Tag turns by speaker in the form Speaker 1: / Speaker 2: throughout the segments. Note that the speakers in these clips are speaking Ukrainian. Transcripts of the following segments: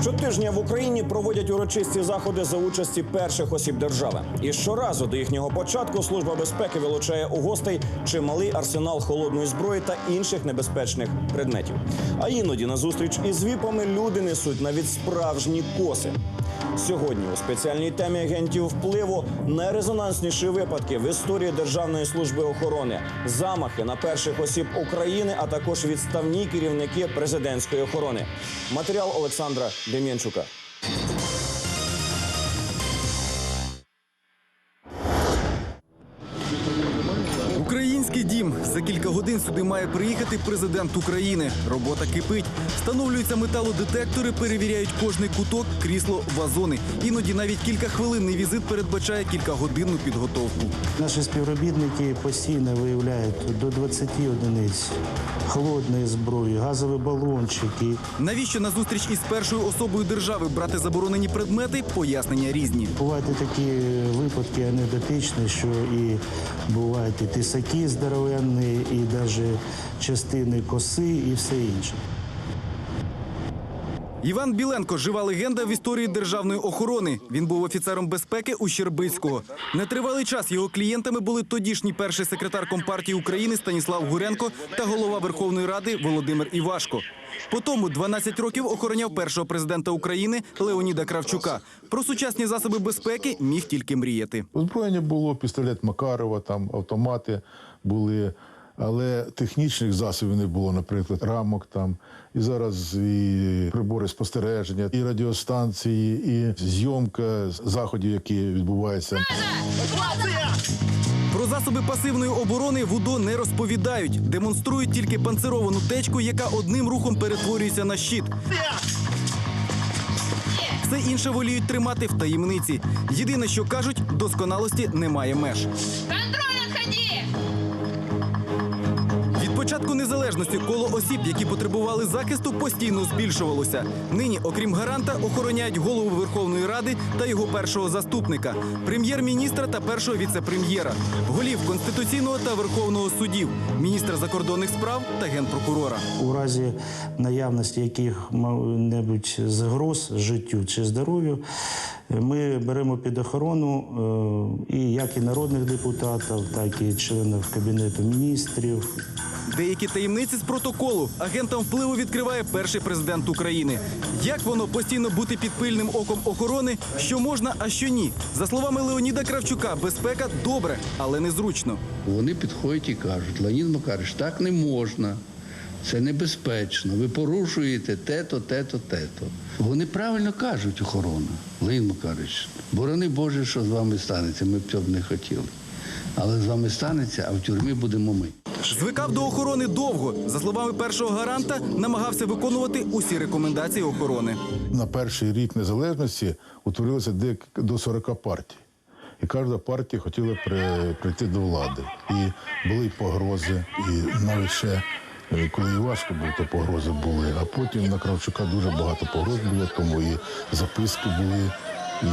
Speaker 1: Щотижня в Україні проводять урочисті заходи за участі перших осіб держави. І щоразу до їхнього початку служба безпеки вилучає у гостей чималий арсенал холодної зброї та інших небезпечних предметів. А іноді на зустріч із віпами люди несуть навіть справжні коси. Сьогодні у спеціальній темі агентів впливу найрезонансніші випадки в історії Державної служби охорони, замахи на перших осіб України, а також відставні керівники президентської охорони. Матеріал Олександра Дем'янчука.
Speaker 2: Годин сюди має приїхати президент України. Робота кипить. Встановлюються металодетектори, перевіряють кожний куток, крісло, вазони. Іноді навіть кілька хвилинний візит передбачає кількагодинну підготовку.
Speaker 3: Наші співробітники постійно виявляють до 20 одиниць холодної зброї, газові балончики.
Speaker 2: Навіщо на зустріч із першою особою держави брати заборонені предмети? Пояснення різні.
Speaker 3: Бувають і такі випадки анекдотичні, що і бувають і тисаки здоровенні, і навіть частини коси, і все інше.
Speaker 2: Іван Біленко жива легенда в історії державної охорони. Він був офіцером безпеки у Щербицького. Нетривалий час його клієнтами були тодішній перший секретар Компартії України Станіслав Гуренко та голова Верховної Ради Володимир Івашко. Потому 12 років охороняв першого президента України Леоніда Кравчука. Про сучасні засоби безпеки міг тільки мріяти.
Speaker 4: Озброєння було пістолет Макарова, там автомати були, але технічних засобів не було, наприклад, рамок там. І зараз і прибори спостереження, і радіостанції, і зйомка заходів, які відбуваються.
Speaker 2: Про засоби пасивної оборони в УДО не розповідають. Демонструють тільки панцировану течку, яка одним рухом перетворюється на щит. Все інше воліють тримати в таємниці. Єдине, що кажуть, досконалості немає меж.
Speaker 5: Контроль
Speaker 2: початку незалежності коло осіб, які потребували захисту, постійно збільшувалося. Нині, окрім гаранта, охороняють голову Верховної Ради та його першого заступника, прем'єр-міністра та першого віце-прем'єра, голів конституційного та верховного судів, міністра закордонних справ та генпрокурора.
Speaker 3: У разі наявності яких-небудь загроз життю чи здоров'ю, ми беремо під охорону е, і як і народних депутатів, так і членів Кабінету міністрів,
Speaker 2: Деякі таємниці з протоколу агентам впливу відкриває перший президент України. Як воно постійно бути під пильним оком охорони, що можна, а що ні? За словами Леоніда Кравчука, безпека добре, але незручно.
Speaker 6: Вони підходять і кажуть, Леонід Макарович, так не можна. Це небезпечно. Ви порушуєте те-то, те-то, те-то. Вони правильно кажуть охорона. Леонід Макарович, борони Боже, що з вами станеться. Ми б цього б не хотіли. Але з вами станеться, а в тюрмі будемо ми.
Speaker 2: Звикав до охорони довго. За словами першого гаранта, намагався виконувати усі рекомендації охорони.
Speaker 4: На перший рік незалежності утворилося до 40 партій. І кожна партія хотіла при- прийти до влади. І були й погрози, і навіть ще е, коли Івашко був, то погрози були. А потім на Кравчука дуже багато погроз було, тому і записки були, і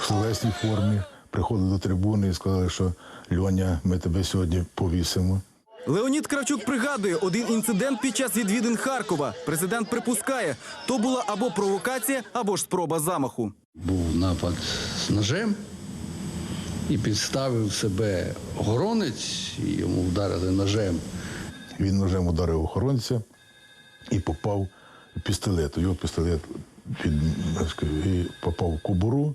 Speaker 4: в словесній формі приходили до трибуни і сказали, що Льоня, ми тебе сьогодні повісимо.
Speaker 2: Леонід Кравчук пригадує один інцидент під час відвідин Харкова. Президент припускає, то була або провокація, або ж спроба замаху.
Speaker 6: Був напад з ножем і підставив себе охоронець, і йому вдарили ножем.
Speaker 4: Він ножем ударив охоронця і попав в пістолет. Його пістолет під, і попав в кобуру.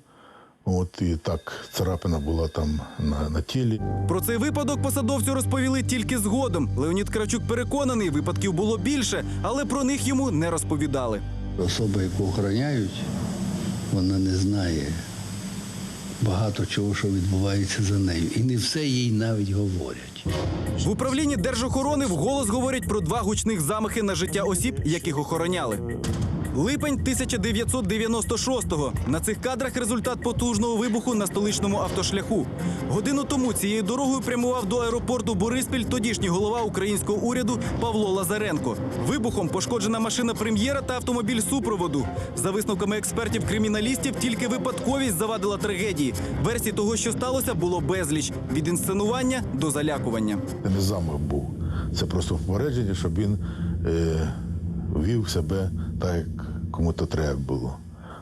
Speaker 4: От і так царапина була там на, на тілі.
Speaker 2: Про цей випадок посадовцю розповіли тільки згодом. Леонід Кравчук переконаний, випадків було більше, але про них йому не розповідали.
Speaker 6: Особа, яку охороняють, вона не знає багато чого, що відбувається за нею. І не все їй навіть говорять.
Speaker 2: В управлінні держохорони вголос говорять про два гучних замахи на життя осіб, яких охороняли. Липень 1996-го. На цих кадрах результат потужного вибуху на столичному автошляху. Годину тому цією дорогою прямував до аеропорту Бориспіль тодішній голова українського уряду Павло Лазаренко. Вибухом пошкоджена машина прем'єра та автомобіль супроводу. За висновками експертів криміналістів, тільки випадковість завадила трагедії. Версій того, що сталося, було безліч від інсценування до залякування.
Speaker 4: Це не замах був. Це просто попередження, щоб він е, вів себе так, як кому-то треба було.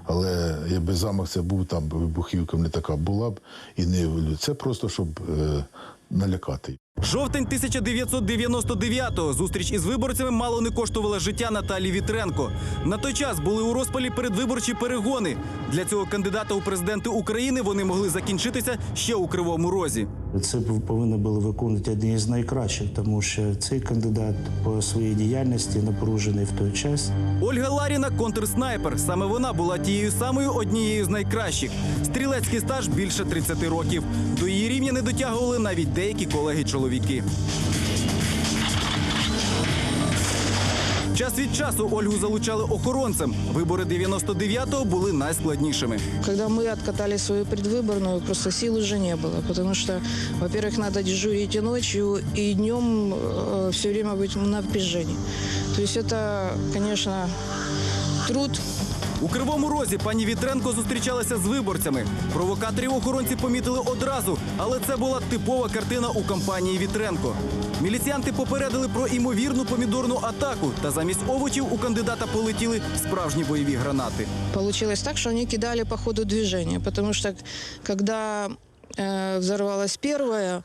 Speaker 4: Але якби замах це був, там вибухівка не така була б і не це просто щоб е, налякати.
Speaker 2: Жовтень 1999-го. Зустріч із виборцями мало не коштувала життя Наталі Вітренко. На той час були у розпалі передвиборчі перегони. Для цього кандидата у президенти України вони могли закінчитися ще у кривому розі.
Speaker 3: Це повинні були виконувати одні із найкращих, тому що цей кандидат по своїй діяльності напружений в той час.
Speaker 2: Ольга Ларіна контрснайпер. Саме вона була тією самою однією з найкращих. Стрілецький стаж більше 30 років. До її рівня не дотягували навіть деякі колеги-чоловіки. Час від часу Ольгу залучали охоронцем. Вибори 99-го були найскладнішими.
Speaker 7: Когда мы откатали свою предвыборную, просто сил уже не было, потому что, во-первых, надо дежурить и ночью, и днем э, все время быть в напряжении. То есть это, конечно, труд,
Speaker 2: У кривому розі пані Вітренко зустрічалася з виборцями. Провокаторів охоронці помітили одразу, але це була типова картина у кампанії Вітренко. Міліціянти попередили про імовірну помідорну атаку, та замість овочів у кандидата полетіли справжні бойові гранати.
Speaker 7: Получилось так, что они кидали по ходу движения, потому что когда э, взорвалась первая,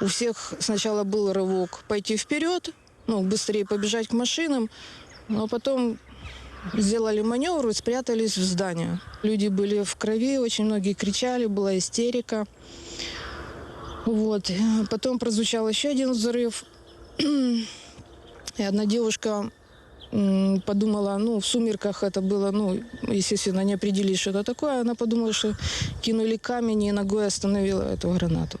Speaker 7: у всех сначала был рывок пойти вперед, ну, быстрее побежать к машинам, но потом сделали маневр и спрятались в здание. Люди были в крови, очень многие кричали, была истерика. Вот. Э, Потом прозвучал еще один взрыв. И одна девушка м, подумала, ну, в сумерках это было, ну, естественно, не определить, что это такое. Она подумала, что кинули камень и ногой остановила эту гранату.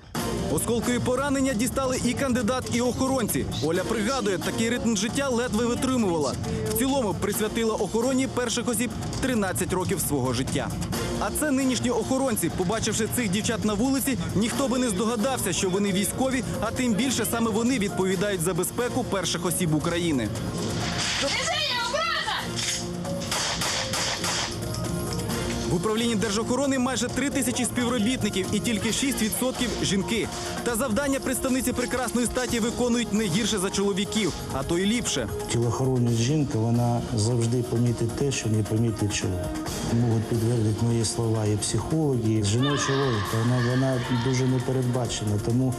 Speaker 2: Осколкові поранення дістали і кандидат, і охоронці. Оля пригадує, такий ритм життя ледве витримувала. В цілому присвятила охороні перших осіб 13 років свого життя. А це нинішні охоронці. Побачивши цих дівчат на вулиці, ніхто би не здогадався, що вони військові, а тим більше саме вони відповідають за безпеку перших осіб України. В управлінні держохорони майже три тисячі співробітників і тільки 6% жінки. Та завдання представниці прекрасної статі виконують не гірше за чоловіків, а то й ліпше.
Speaker 3: Тілохоронець жінка, вона завжди помітить те, що не помітить чоловік. Можуть підтвердити мої слова і психологи. і Жіноча логіка, вона, вона дуже непередбачена, тому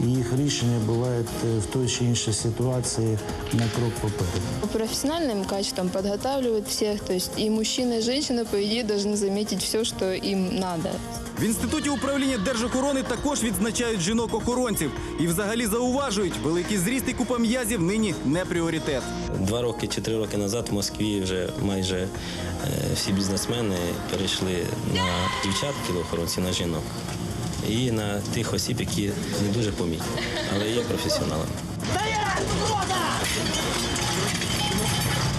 Speaker 3: їх рішення бувають е, в той чи іншій ситуації на крок попереду.
Speaker 8: По профессиональным качествам подготавливают всех, то есть и мужчина, и женщина, по идее, должны заметить все, что им надо.
Speaker 2: В інституті управління держохорони також відзначають жінок-охоронців і взагалі зауважують, великий зріст і купа м'язів нині не пріоритет.
Speaker 9: Два роки чи три роки назад в Москві вже майже е, всі бізнесмени перейшли на дівчат кілоохоронців, на жінок і на тих осіб, які не дуже помітні, але є професіоналами.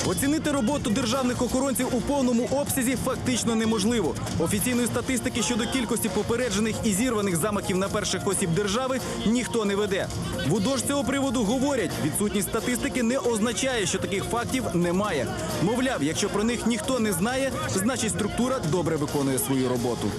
Speaker 2: Оцінити роботу державних охоронців у повному обсязі фактично неможливо. Офіційної статистики щодо кількості попереджених і зірваних замахів на перших осіб держави ніхто не веде. В УДОЖ цього приводу говорять, відсутність статистики не означає, що таких фактів немає. Мовляв, якщо про них ніхто не знає, значить структура добре виконує свою роботу.